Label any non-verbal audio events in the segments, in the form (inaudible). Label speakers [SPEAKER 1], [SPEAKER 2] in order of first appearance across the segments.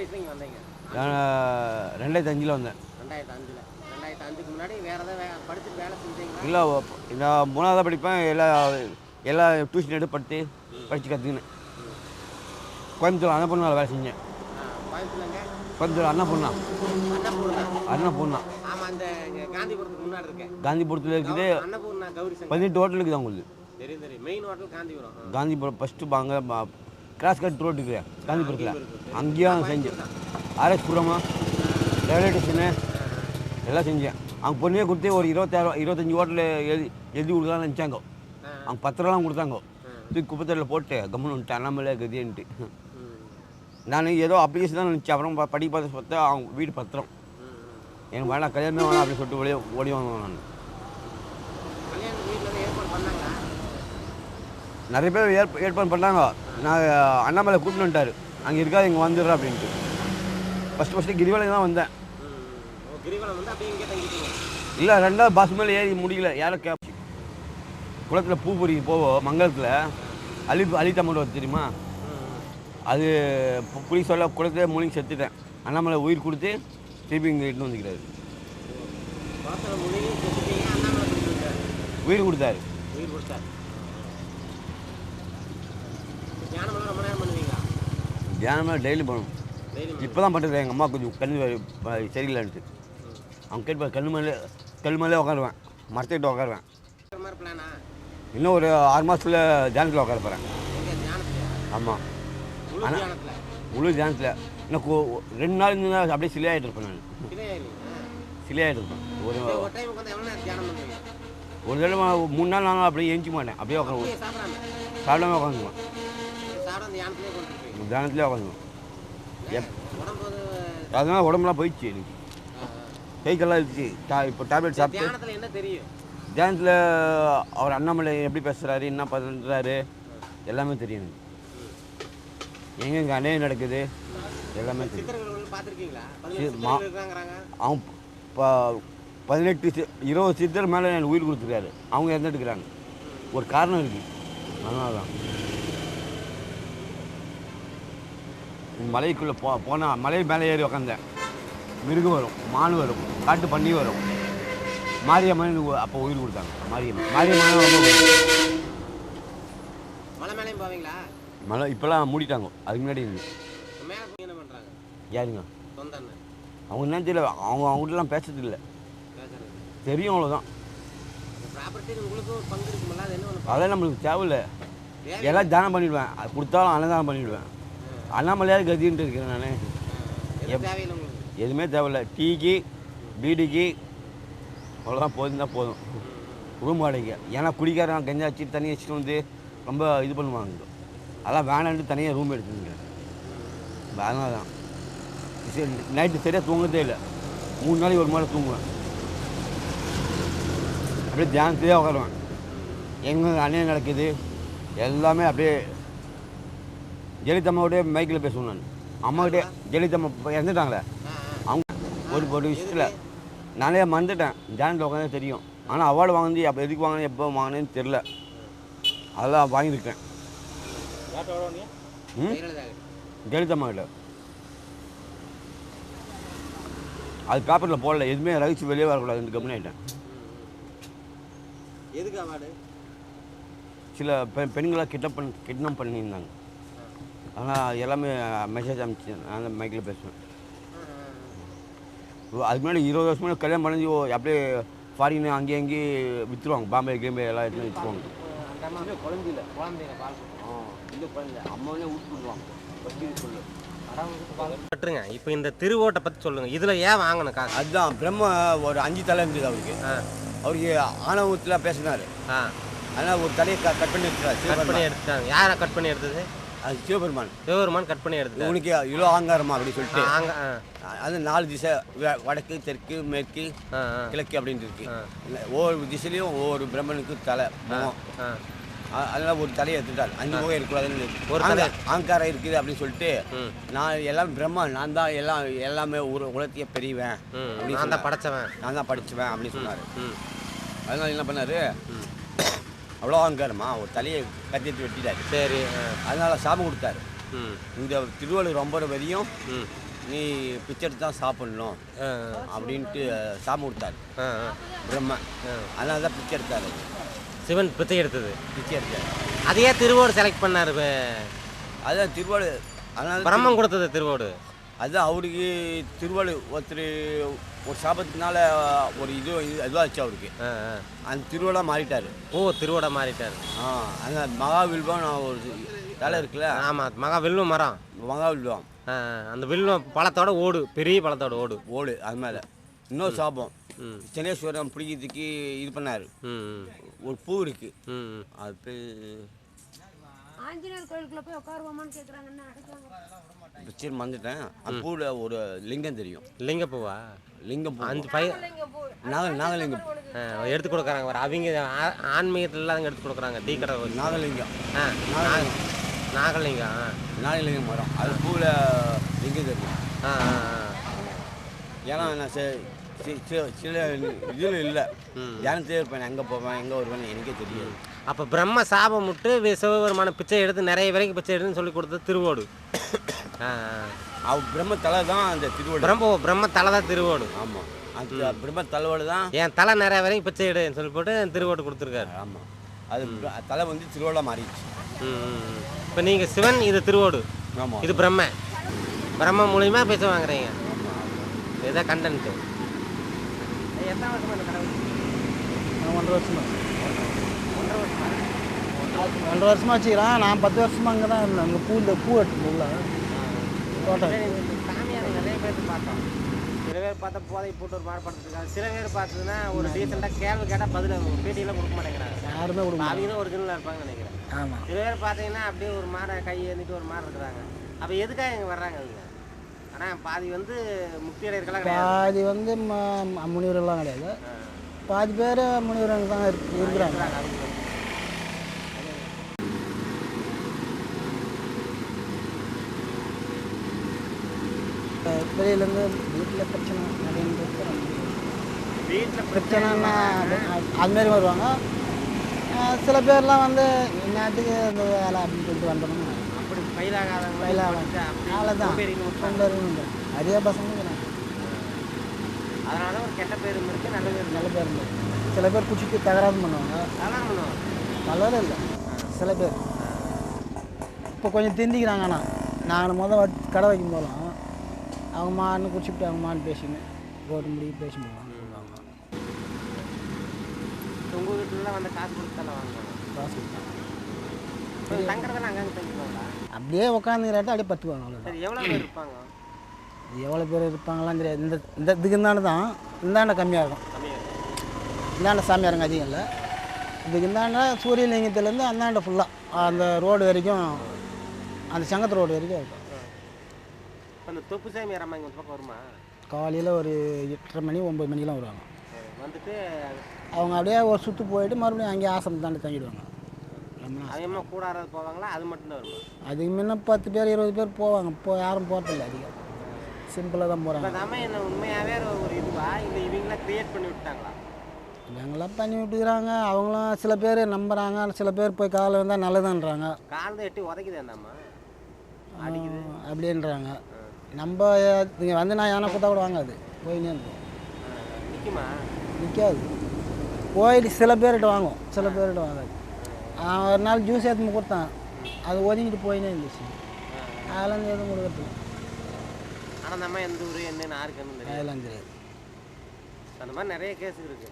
[SPEAKER 1] வயசுல இங்கே வந்தீங்க?
[SPEAKER 2] நான் ரெண்டாயிரத்தி அஞ்சில் வந்தேன்.
[SPEAKER 1] ரெண்டாயிரத்து அஞ்சில் ரெண்டாயிரத்து அஞ்சுக்கு முன்னாடி வேறு ஏதாவது படிச்சுட்டு வேலை செஞ்சீங்களா
[SPEAKER 2] இல்லை நான் மூணாவதாக படிப்பேன். எல்லா எல்லா டியூஷன் எடுத்து படித்து படித்து கற்றுக்கினேன் கோயம்புத்தூர் அன்னபூர்ணா வேலை செஞ்சேன். கோயம்புத்தூர் அன்னபூர்ணா
[SPEAKER 1] அன்னபூர்ணா
[SPEAKER 2] காந்திபுரத்தில் இருக்குது. பதினெட்டு ஹோட்டல் இருக்குது உங்களுக்கு.
[SPEAKER 1] காந்திபுரம்.
[SPEAKER 2] ஃபஸ்ட்டு வாங்க கிராஸ் கட் ரோடு இருக்குது காந்திபுரத்தில் அங்கேயும் செஞ்சேன். ஆர்எஸ் புரமா ரயில்வே ஸ்டேஷனு எல்லாம் செஞ்சேன். அவங்க பொண்ணையே கொடுத்து ஒரு இருபத்தாயிரம் இருபத்தஞ்சி ஓட்டில் எழுதி எழுதி கொடுக்கலாம்னு நினச்சாங்க. அவங்க பத்திரம்லாம் கொடுத்தாங்க. தூக்கி குப்பத்தரில் போட்டு கம்முன்னு வந்துட்டு அண்ணாமலை கதின்ட்டு. நான் ஏதோ அப்ளிகேஷன் தான் நினச்சேன். அப்புறம் ப- படி பார்த்து பார்த்தா அவங்க வீடு பத்திரம். எனக்கு வேணாம் கல்யாணமே வேணாம் அப்படின்னு சொல்லிட்டு ஓடி ஓடி வாங்குவேன் நான்
[SPEAKER 1] கல்யாணம் வீட்டில் ஏற்பாடு பண்ணாங்களா
[SPEAKER 2] நிறைய பேர் ஏற்ப ஏற்பாடு பண்ணாங்க. நான் அண்ணாமலை கூட்டின்னு வந்துட்டார். அங்கே இருக்காது இங்கே வந்துடுறேன் அப்படின்ட்டு. ஃபஸ்ட்டு ஃபஸ்ட்டு கிரிவலைக்கு தான் வந்தேன்.
[SPEAKER 1] கிரிவலம்
[SPEAKER 2] இல்லை ரெண்டாவது பஸ் மேலே ஏறி முடியல. யாரோ கேப் குளத்தில் பூ பொறிக்க போவோம் மங்களத்தில் அலி அலித்தம்மன் வருது தெரியுமா. அது புளி சொல்ல குளத்திலே மூலிகை செத்துட்டேன். அண்ணாமலை உயிர் கொடுத்து திருப்பி இங்கே இட்டு வந்துக்கிறாரு. உயிர் கொடுத்தாரு.
[SPEAKER 1] உயிர் கொடுத்தாரு.
[SPEAKER 2] தியானமாக டெய்லி பண்ணணும்.
[SPEAKER 1] டெய்லி
[SPEAKER 2] இப்போ தான் பண்ணுறது எங்கள் அம்மா கொஞ்சம் கண்ணு சரியில்லைன்ட்டு அவங்க கேட்பார் கண்ணு மேலே கல் மேலே உட்காருவேன் மரத்துக்கிட்ட உட்காருவேன் இன்னும் ஒரு ஆறு மாதத்தில் தியானத்தில் உட்கார போகிறேன் ஆமாம்
[SPEAKER 1] தியானத்தில்?
[SPEAKER 2] முழு தியானத்தில். எனக்கு ரெண்டு நாள் இருந்தா அப்படியே சிலையாகிட்டு இருப்பேன் நான். சிலையாகிட்டு இருப்பேன். ஒரு
[SPEAKER 1] ஒரு தியானம்
[SPEAKER 2] தடவை மூணு நாள் நானும் அப்படியே எஞ்சி மாட்டேன். அப்படியே உட்காந்து
[SPEAKER 1] சாப்பிடாம?
[SPEAKER 2] உட்காந்துக்குவேன்
[SPEAKER 1] தியானத்திலே
[SPEAKER 2] உட்காந்துக்குவேன் எப் அதனால உடம்புலாம் போயிடுச்சு எனக்கு கைக்கெல்லாம் இருந்துச்சு டா இப்போ டேப்லெட். சாப்பிட்டு
[SPEAKER 1] என்ன தெரியும்?
[SPEAKER 2] தியானத்தில் அவர் அண்ணாமலை எப்படி பேசுகிறாரு என்ன பண்ணுறாரு எல்லாமே தெரியும் எனக்கு. எங்கெங்கே அநேகம் நடக்குது எல்லாமே தெரியும். அவன் ப- பதினெட்டு இருபது சித்தர் மேலே எனக்கு உயிர் கொடுத்துருக்காரு. அவங்க இறந்துட்டுக்கிறாங்க ஒரு காரணம் இருக்குது அதனால தான் மலைக்குள்ளே போ போனால் மலை மேலே ஏறி உக்காந்தேன். மிருகம் வரும் மான் வரும் காட்டு பன்னி வரும். மாரியம்மன் அப்போ உயிர் கொடுத்தாங்க. மாரியம்மன் மாரியம்மன்.
[SPEAKER 1] மலை மேலேயும் போவீங்களா?
[SPEAKER 2] மலை இப்போல்லாம் மூடிட்டாங்க. அதுக்கு முன்னாடி இருந்து.
[SPEAKER 1] என்ன பண்ணுறாங்க
[SPEAKER 2] யாருங்க? அவங்க என்ன தெரியல. அவங்க அவங்ககிட்டலாம் பேசுறது இல்லை. தெரியும் அவ்வளோதான். அதெல்லாம் நம்மளுக்கு தேவையில்லை. எல்லாம் தானம் பண்ணிவிடுவேன் அது கொடுத்தாலும் அன்னதானம் பண்ணிவிடுவேன் அண்ணாமலையார் கதின்ட்டு இருக்கிறேன் நான்.
[SPEAKER 1] எதுவும் தேவையில்லை உங்களுக்கு?
[SPEAKER 2] எதுவுமே தேவையில்ல. டீக்கு பீடிக்கு அவ்வளோதான் போதும் தான் போதும். ரூம் வாடகைக்கு ஏன்னா குடிக்காரன் கஞ்சா வச்சு தண்ணி வச்சுட்டு வந்து ரொம்ப இது பண்ணுவாங்க. அதெல்லாம் வேணான்ட்டு தனியாக ரூம் எடுத்துங்க அதனால தான் சரி நைட்டு சரியாக தூங்கதே இல்லை. மூணு நாளைக்கு ஒரு மாதிரி தூங்குவேன். அப்படியே தியானத்திலே உட்காருவேன். எங்கே அநியாயம் நடக்குது எல்லாமே அப்படியே ஜெயலலிதாம்மாவோடய மைக்கில் பேசுவேன் நான் அம்மாக்கிட்டே ஜெயலலிதாம்மா இறந்துட்டாங்களே. அவங்க ஒரு ஒரு விஷயத்தில் நானே மறந்துட்டேன். தியானத்தில் உட்காந்து தெரியும். ஆனால் அவார்டு வாங்கி அப்போ எதுக்கு வாங்கினேன் எப்போ வாங்கினேன்னு தெரில அதெல்லாம் வாங்கியிருக்கேன். ம்?
[SPEAKER 1] ஜெயலலிதா
[SPEAKER 2] ஜெயலலிதாம்மா கிட்ட அது பேப்பரில் போடல. எதுவுமே ரகசியம் வெளியே வரக்கூடாதுன்னு கம்மி ஆகிட்டேன்
[SPEAKER 1] எதுக்கு அவார்டு?
[SPEAKER 2] சில பெ பெண்களை கிட்னப் பண்ணி கிட்னப் பண்ணியிருந்தாங்க. ஆனால் எல்லாமே மெசேஜ் அனுப்பிச்சு நான் மைக்கில் பேசுவேன். அதுக்கு முன்னாடி இருபது வருஷம் முன்னாடி கல்யாணம் பண்ணி ஓ, அப்படியே ஃபாரின் அங்கேயும் அங்கேயும் விற்றுருவாங்க பாம்பே கேம்பே எல்லாம் எடுத்து விற்றுருவாங்க
[SPEAKER 1] அந்த குழந்தையில
[SPEAKER 2] இந்த குழந்தை. அம்மாவே சொல்லு.
[SPEAKER 1] கட்டுருங்க. இப்போ இந்த திருவோட்டை பற்றி சொல்லுங்க. இதில் ஏன் வாங்கணும் காசு?
[SPEAKER 2] அதுதான் பிரம்ம ஒரு அஞ்சு தலை இருந்தது அவருக்கு.
[SPEAKER 1] ஆ.
[SPEAKER 2] அவருக்கு ஆணவத்தில் பேசினார்.
[SPEAKER 1] ஆ.
[SPEAKER 2] அதனால் ஒரு தலையை கட் பண்ணி எடுத்துட்டார்
[SPEAKER 1] கட் பண்ணி எடுத்துட்டாங்க. யாரை கட் பண்ணி எடுத்தது?
[SPEAKER 2] அது சிவபெருமான்.
[SPEAKER 1] சிவபெருமான் கட் பண்ணி எடுத்துட்டாங்க
[SPEAKER 2] உனக்கு இவ்வளோ ஆங்காரமா அப்படி சொல்லிட்டு. அது நாலு திசை வடக்கு தெற்கு மேற்கு கிழக்கு அப்படின்னு இருக்கு. ஒவ்வொரு திசையிலையும் ஒவ்வொரு பிரம்மனுக்கு தலை அதெல்லாம் ஒரு தலையை எடுத்துட்டார். அஞ்சு முகம் இருக்கக்கூடாதுன்னு
[SPEAKER 1] ஒரு தலை.
[SPEAKER 2] ஆங்காரம் இருக்குது அப்படின்னு சொல்லிட்டு நான் எல்லாம் பிரம்மா நான் தான் எல்லாம் எல்லாமே ஒரு உலகத்தையே பெரியவன் அப்படின்னு
[SPEAKER 1] நான் தான். படைச்சவன்.
[SPEAKER 2] நான் தான் படிச்சுவேன் அப்படின்னு சொன்னார். அதனால என்ன பண்ணாரு? அவ்வளோ ஆங்காரமா ஒரு தலையை கத்தி எடுத்து வெட்டிட்டாரு.
[SPEAKER 1] சரி
[SPEAKER 2] அதனால சாபம் கொடுத்தாரு.
[SPEAKER 1] ம்.
[SPEAKER 2] இந்த திருவள்ளுவர் ரொம்ப வரையும் நீ பிச்சை எடுத்து தான் சாப்பிடணும் அப்படின்ட்டு சாமி கொடுத்தாரு. பிரம்ம. அதனால தான் பிச்சை எடுத்தாரு. அவரு.
[SPEAKER 1] சிவன் பிச்சை எடுத்தது.
[SPEAKER 2] பிச்சை எடுத்தாரு.
[SPEAKER 1] அதையே திருவோடு செலக்ட் பண்ணாரு.
[SPEAKER 2] அதுதான் திருவாடு. அதனால
[SPEAKER 1] பிரம்மம் கொடுத்தது திருவோடு.
[SPEAKER 2] அதுதான் அவருக்கு திருவாடு ஒருத்தர் ஒரு சாபத்தினால ஒரு இது இதுவாச்சு அவருக்கு. அந்த திருவிழா மாறிட்டார்.
[SPEAKER 1] ஓ திருவோட மாறிட்டார்.
[SPEAKER 2] ஆ அந்த மகாவில்வம் ஒரு வேலை இருக்குல்ல?
[SPEAKER 1] ஆமா மகா வில்வ மரம்.
[SPEAKER 2] மகாவில்வம்.
[SPEAKER 1] அந்த வில்வம் பழத்தோட ஓடு பெரிய பழத்தோட ஓடு.
[SPEAKER 2] ஓடு அது மேலே. இன்னொரு சாபம்.
[SPEAKER 1] ம்.
[SPEAKER 2] சனேஸ்வரம் பிடிக்கிறதுக்கு இது பண்ணார். ஒரு பூ இருக்குது. அது
[SPEAKER 3] ஆஞ்சநேயர் கோயிலுக்குள்ள போய் உட்காருவோமான்னு கேட்குறாங்கன்னா அடைச்சாங்க
[SPEAKER 2] சரி மறந்துட்டேன். அந்த பூவில் ஒரு லிங்கம் தெரியும்.
[SPEAKER 1] லிங்கப்பூவா?
[SPEAKER 2] லிங்கம் பூ.
[SPEAKER 1] அஞ்சு பை
[SPEAKER 2] நாக நாகலிங்கம்.
[SPEAKER 1] எடுத்து கொடுக்குறாங்க. வர அவங்க ஆ- ஆன்மீகத்துல எல்லாம் எடுத்து கொடுக்குறாங்க. டீ கடை வச்சு.
[SPEAKER 2] நாகலிங்கம்.
[SPEAKER 1] ஆ நாக- நாகலிங்கம். ஆ.
[SPEAKER 2] நாகலிங்கம் மரம் அது பூவில் லிங்கம் தெரியும்.
[SPEAKER 1] ஆ ஆ, ஆ.
[SPEAKER 2] ஏன்னா நான் சி- சி- சி- சில இதில் இல்லை. தியானத்தே இருப்பேன் எங்கே போவேன் எங்கே வருவேன் எனக்கே தெரியாது.
[SPEAKER 1] அப்போ பிரம்ம சாபம் விட்டு சிவபெருமான பிச்சை எடுத்து நிறைய வரைக்கும் பிச்சை எடுத்துன்னு சொல்லி கொடுத்தது திருவோடு.
[SPEAKER 2] அவர் பிரம்ம தலை தான் அந்த திருவடி.
[SPEAKER 1] பிரம்ம பிரம்ம தலை தான் திருவோடு.
[SPEAKER 2] ஆமாம் அந்த பிரம்ம தலைவோடு தான்
[SPEAKER 1] என் தலை நிறைய வரைக்கும் பிச்சை எடுன்னு சொல்லி போட்டு திருவோடு கொடுத்துருக்காரு.
[SPEAKER 2] ஆமாம் அது தலை வந்து திருவோட மாறிடுச்சு.
[SPEAKER 1] இப்போ நீங்கள் சிவன் இது திருவோடு.
[SPEAKER 2] ஆமாம்
[SPEAKER 1] இது பிரம்ம. பிரம்ம மூலியமா பிச்சை வாங்குறீங்க. இதுதான் கண்டென்ட்டு எத்தனை வருஷமா இந்த கடை வச்சிருக்கீங்க?
[SPEAKER 4] ஒன்றரை வருஷமா. ஒன்றரை வருஷமா? வச்சுக்கிறேன். நான் பத்து வருஷமா அங்கே தான் இருந்தேன். அங்கே பூ இந்த பூ எடுத்து உள்ள தோட்டம்
[SPEAKER 1] சாமியார் நிறைய பேர் பார்த்தோம். சில பேர் பார்த்தா போதை போட்டு ஒரு மாதிரி படுத்துருக்காங்க சில பேர் பார்த்ததுன்னா ஒரு டீசெண்டாக கேள்வி கேட்டால் பதில் பேட்டியெல்லாம் கொடுக்க மாட்டேங்கிறாங்க.
[SPEAKER 4] யாருமே கொடுக்க மாட்டாங்க.
[SPEAKER 1] அவங்க தான் ஒரிஜினலாக இருப்பாங்கன்னு நினைக்கிறேன்.
[SPEAKER 4] ஆமாம்
[SPEAKER 1] சில பேர் பார்த்தீங்கன்னா அப்படியே ஒரு மாதிரி கை ஏந்திட்டு ஒரு மாதிரி இருக்கிறாங்க. அப்போ எதுக்காக இங்கே வர்றாங்க அவங்க ஆனால் பாதி வந்து முக்தி அடையறதுக்கெல்லாம் கிடையாது.
[SPEAKER 4] பாதி வந்து முனிவர்கள்லாம் கிடையாது. பாதி பேர் முனிவர்கள் தான் இருக்கு- இருக்கிறாங்க. வெளியிலேருந்து வீட்டில் பிரச்சனை அப்படின்றது
[SPEAKER 1] வீட்டில்
[SPEAKER 4] பிரச்சனைன்னா அது- அது? மாதிரி வருவாங்க. சில பேர்லாம் வந்து இந்நேரத்துக்கு இந்த வேலை அப்படின்னு சொல்லிட்டு வந்துடணும்
[SPEAKER 1] பயிலாகாதவங்க.
[SPEAKER 4] அவ்வளோதான் நிறைய பசங்க.
[SPEAKER 1] அதனால ஒரு கெட்ட பேரும் இருக்கு நல்ல பேரும்
[SPEAKER 4] நல்ல பேர் இருக்கு. சில பேர் குச்சிக்கு தகராறு பண்ணுவாங்க.
[SPEAKER 1] அதெல்லாம் பண்ணுவோம்
[SPEAKER 4] பலரும் இல்லை. சில பேர். இப்போ கொஞ்சம் திருந்திக்கிறாங்க ஆனால் நாங்கள் முதல் வ- கடை வைக்கும் போதெல்லாம் அவங்க மான்னு குடிச்சுட்டு அவங்க மான்னு பேசின்னு ரோட்டு முடிவு பேசி போவாங்க.
[SPEAKER 1] உங்கள் வீட்டுலலாம் வந்து காசு கொடுத்தால வாங்குவாங்க?
[SPEAKER 4] காசு கொடுத்தாங்க.
[SPEAKER 1] தங்குறதெல்லாம் அங்கங்கே தங்கிப்பாங்களா
[SPEAKER 4] அப்படியே உட்காந்துக்கிறாட்டி அப்படியே பத்துவாங்க அவ்வளோதான்
[SPEAKER 1] சரி எவ்வளோ பேர் இருப்பாங்க?
[SPEAKER 4] எவ்வளோ பேர் இருப்பாங்களாம் தெரியாது. இந்த இந்த இதுக்கு இந்தாண்டு தான் இந்தாண்ட கம்மியாக இருக்கும். இந்தாண்ட சாமியாருங்க அதிகம் இல்லை. இதுக்கு இந்தாண்ட சூரியலிங்கத்துலேருந்து அந்தாண்ட ஃபுல்லாக அந்த ரோடு வரைக்கும் அந்த சங்கத்து ரோடு வரைக்கும் இருக்கும்.
[SPEAKER 1] அந்த தொப்பு சாமி அம்மா இங்கே பக்கம் வருமா?
[SPEAKER 4] காலையில் ஒரு எட்டரை மணி ஒம்பது மணிக்கெலாம் வருவாங்க.
[SPEAKER 1] வந்துட்டு
[SPEAKER 4] அவங்க அப்படியே ஒரு சுற்று போயிட்டு மறுபடியும் அங்கேயே ஆசிரமம் தாண்டி தங்கிடுவாங்க.
[SPEAKER 1] அதிகமாக கூடாறது போவாங்களா? அது மட்டும்தான் வருமா?
[SPEAKER 4] அதுக்கு முன்ன பத்து பேர் இருபது பேர் போவாங்க. இப்போ யாரும் போகிறதில்ல அதிகம். சிம்பிளாக தான் போகிறாங்க
[SPEAKER 1] அந்த அம்மா என்ன உண்மையாகவே ஒரு இதுவா? இல்லை இவங்களாம் கிரியேட் பண்ணி விட்டாங்களா
[SPEAKER 4] இவங்களாம் பண்ணி விட்டுக்கிறாங்க. அவங்களும் சில பேர் நம்புகிறாங்க சில பேர் போய் காலையில் வந்தால் நல்லதுன்றாங்க.
[SPEAKER 1] கால் தான் எட்டி உதைக்குது அடிக்குது.
[SPEAKER 4] அப்படின்றாங்க. நம்ம இங்கே வந்து நான் யானை பார்த்தா கூட வாங்காது. போயினே இருக்கும்
[SPEAKER 1] நிற்குமா
[SPEAKER 4] நிற்காது போயிட்டு சில பேர்கிட்ட வாங்கும் சில பேர்கிட்ட வாங்காது. ஒரு நாள் ஜூஸ் எடுத்து கொடுத்தான். அது ஒதுங்கிட்டு போயினே இருந்துச்சு. அதெல்லாம் எதுவும் கொடுக்கறது
[SPEAKER 1] ஆனால் அந்த அம்மா எந்த ஊர் என்னன்னு யாருக்குன்னு தெரியும்
[SPEAKER 4] அதெல்லாம் தெரியாது.
[SPEAKER 1] அந்த மாதிரி நிறைய கேஸ் இருக்கு.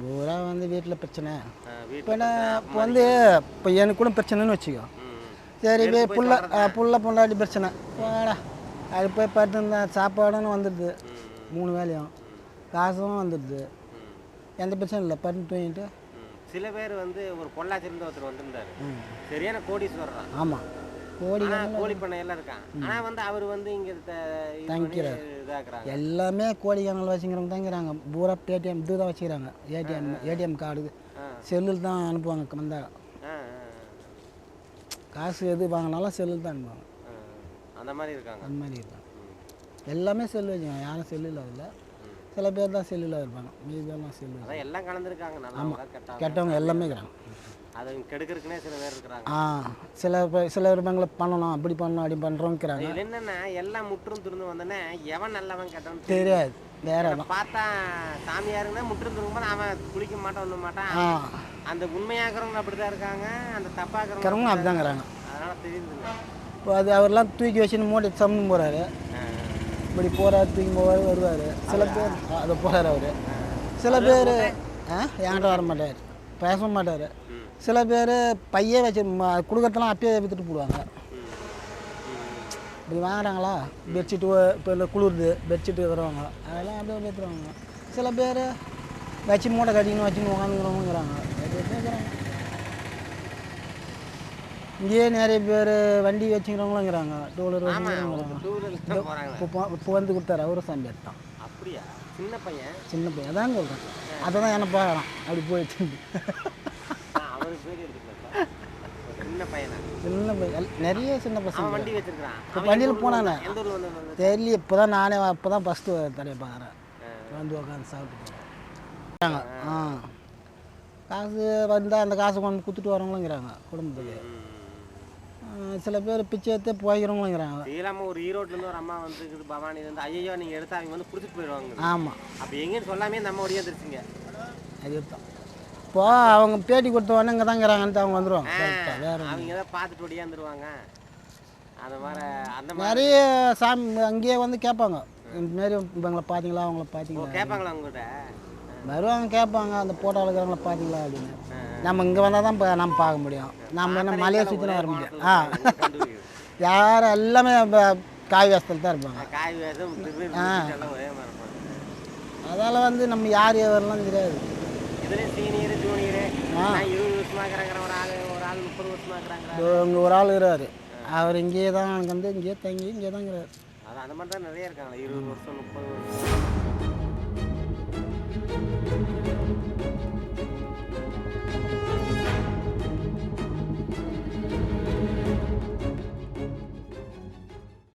[SPEAKER 4] பூரா வந்து வீட்டில் பிரச்சனை. இப்போ நான் இப்போ வந்து இப்போ எனக்கு கூட பிரச்சனைன்னு வச்சுக்கோ. சரி போய் புள்ள புள்ள பொண்டாட்டி பிரச்சனை. வாடா. அது போய் படுத்து சாப்பாடுன்னு வந்துடுது. மூணு வேலையும். காசும் வந்துடுது. எந்த பிரச்சனையும் இல்லை. படுத்து தூங்கிட்டு.
[SPEAKER 1] சில பேர் வந்து ஒரு பொள்ளாச்சிலிருந்து ஒருத்தர் வந்திருந்தாரு. சரியான கோடீஸ்வரர் தான்
[SPEAKER 4] ஆமாம்
[SPEAKER 1] கோழி பண்ணை எல்லாம் இருக்கான். ஆனா வந்து அவர் வந்து இங்க
[SPEAKER 4] தங்கிக்கிறார்.
[SPEAKER 1] இதாக்குறாங்க.
[SPEAKER 4] எல்லாமே கோடி கணக்கில் வச்சுக்கிறவங்க தங்கிறாங்க. பூரா பேடிஎம் இது தான் வச்சுக்கிறாங்க ஏடிஎம் ஏடிஎம் கார்டு செல்லில் தான் அனுப்புவாங்க வந்தா. காசு எது வாங்கினாலும் செல்லில் தான் அனுப்புவாங்க.
[SPEAKER 1] அந்த மாதிரி இருக்காங்க.
[SPEAKER 4] அந்த மாதிரி இருக்காங்க. எல்லாமே செல்லு வச்சுக்கோங்க யாரும் செல்லு இல்லாதில்ல சில பேர் தான் செல்லில் இருப்பாங்க. மீதி பேர்லாம் செல்லு
[SPEAKER 1] அதான் எல்லாம் கலந்துருக்காங்க. நல்லவங்க கெட்டவங்க
[SPEAKER 4] கெட்டவங்க எல்லாமே இருக்கிறாங்க
[SPEAKER 1] அதை கெடுக்கிறதுக்குனே சில பேர் இருக்கிறாங்க.
[SPEAKER 4] ஆ சில சில விருப்பங்களை பண்ணணும். அப்படி பண்ணணும் அப்படி பண்ணுறோங்கிறாங்க
[SPEAKER 1] என்னன்னா எல்லாம் முற்றும் துருந்து வந்தோடனே எவன் நல்லவன் கெட்டவன்
[SPEAKER 4] தெரியாது. வேற
[SPEAKER 1] பார்த்தா சாமியாருன்னா முற்றும் திரும்பும்போது அவன் குளிக்க மாட்டான் ஒன்றும் மாட்டான். அந்த உண்மையாக்குறவங்க அப்படிதான் இருக்காங்க. அந்த தப்பாக்குறவங்க
[SPEAKER 4] இருக்கிறவங்க அப்படிதாங்கிறாங்க
[SPEAKER 1] அதனால தெரியுதுங்க
[SPEAKER 4] இப்போ அது அவர்லாம் தூக்கி வச்சுன்னு மூட்டை சம்னு போகிறாரு இப்படி போகிறாரு தூக்கி போவார் வருவார். சில பேர் அதை போகிறாரு அவர் சில பேர் என்கிட்ட வர மாட்டார்? பேச மாட்டார். சில பேர் பையே வச்சு கொடுக்கறதெல்லாம் அப்பயே விற்றுட்டு போடுவாங்க. இப்படி வாங்குறாங்களா? பெட்ஷீட்டு இப்போ இந்த குளிருது பெட்ஷீட் இருக்கிறவங்க அதெல்லாம் அப்படியே விற்றுருவாங்க சில பேர் வச்சு மூட்டை கட்டின்னு வச்சுன்னு உட்காந்துக்கிறவங்கிறாங்க இருக்கிறாங்க இங்கேயே நிறைய பேர் வண்டி வச்சுக்கிறவங்களுங்கிறாங்க. டூ வீலர் வச்சுக்கிறவங்க இப்போ வந்து கொடுத்தாரு அவரும் சாமி தான்
[SPEAKER 1] அப்படியா? சின்ன பையன்?
[SPEAKER 4] சின்ன பையன் அதான் சொல்கிறேன் அதை தான் என்ன பார்க்குறான் அப்படி
[SPEAKER 1] எடுத்துக்கலாம் சின்ன பையனா?
[SPEAKER 4] சின்ன பையன் எல்- நிறைய சின்ன பசங்க.
[SPEAKER 1] வண்டி வச்சிருக்கான்
[SPEAKER 4] இப்போ வண்டியில் போனானே. தெரியல இப்போ தான் நானே இப்போ தான் ஃபஸ்ட்டு தரையை பார்க்குறேன் வந்து உட்காந்து சாப்பிட்டு போகிறாங்க ஆ. காசு வந்தால் அந்த காசை கொண்டு கொடுத்துட்டு வரவங்களுங்கிறாங்க குடும்பத்துக்கு. சில பேர் பிச்சை எடுத்து போய்க்கிறவங்களுங்கிறாங்க
[SPEAKER 1] இல்லாம ஒரு ஈரோட்ல இருந்து ஒரு அம்மா வந்து இருக்குது பவானி வந்து ஐயோ நீங்க எடுத்து அவங்க வந்து புடிச்சிட்டு போயிடுவாங்க
[SPEAKER 4] ஆமாம்
[SPEAKER 1] அப்ப எங்கன்னு சொல்லாமே நம்ம ஒடியாந்துருச்சுங்க
[SPEAKER 4] அது தான் இப்போ அவங்க பேட்டி கொடுத்த உடனே இங்கே தாங்கிறாங்கன்ட்டு அவங்க வந்துடுவாங்க வேறு
[SPEAKER 1] அவங்க தான் பார்த்துட்டு ஒடியாந்துருவாங்க அந்த மாதிரி அந்த மாதிரி.
[SPEAKER 4] சாமி அங்கேயே வந்து கேட்பாங்க. இதுமாரி இவங்களை பார்த்தீங்களா அவங்கள பார்த்தீங்களா?
[SPEAKER 1] கேட்பாங்களா உங்ககிட்ட
[SPEAKER 4] வருவாங்க கேட்பாங்க அந்த போட்டோ இருக்கிறவங்கள பார்த்தீங்களா அப்படின்னு. நம்ம இங்கே வந்தால் தான் இப்போ நம்ம பார்க்க முடியும். நம்ம என்ன மலையை சுற்றினா வர முடியும். ஆ. (laughs) யார் எல்லாமே இப்போ காய் வேஸ்தில் தான் இருப்பாங்க.
[SPEAKER 1] இருப்பாங்க
[SPEAKER 4] அதால் வந்து நம்ம யார் எவரெல்லாம் தெரியாது. இங்கே ஒரு ஆள் இருக்கிறாரு. அவர் இங்கேயே தான் வந்து இங்கேயே தங்கி இங்கே தான் இருக்கிறாரு.
[SPEAKER 1] அது அந்த மாதிரி தான் நிறைய இருக்காங்களா இருபது வருஷம் முப்பது வருஷம்.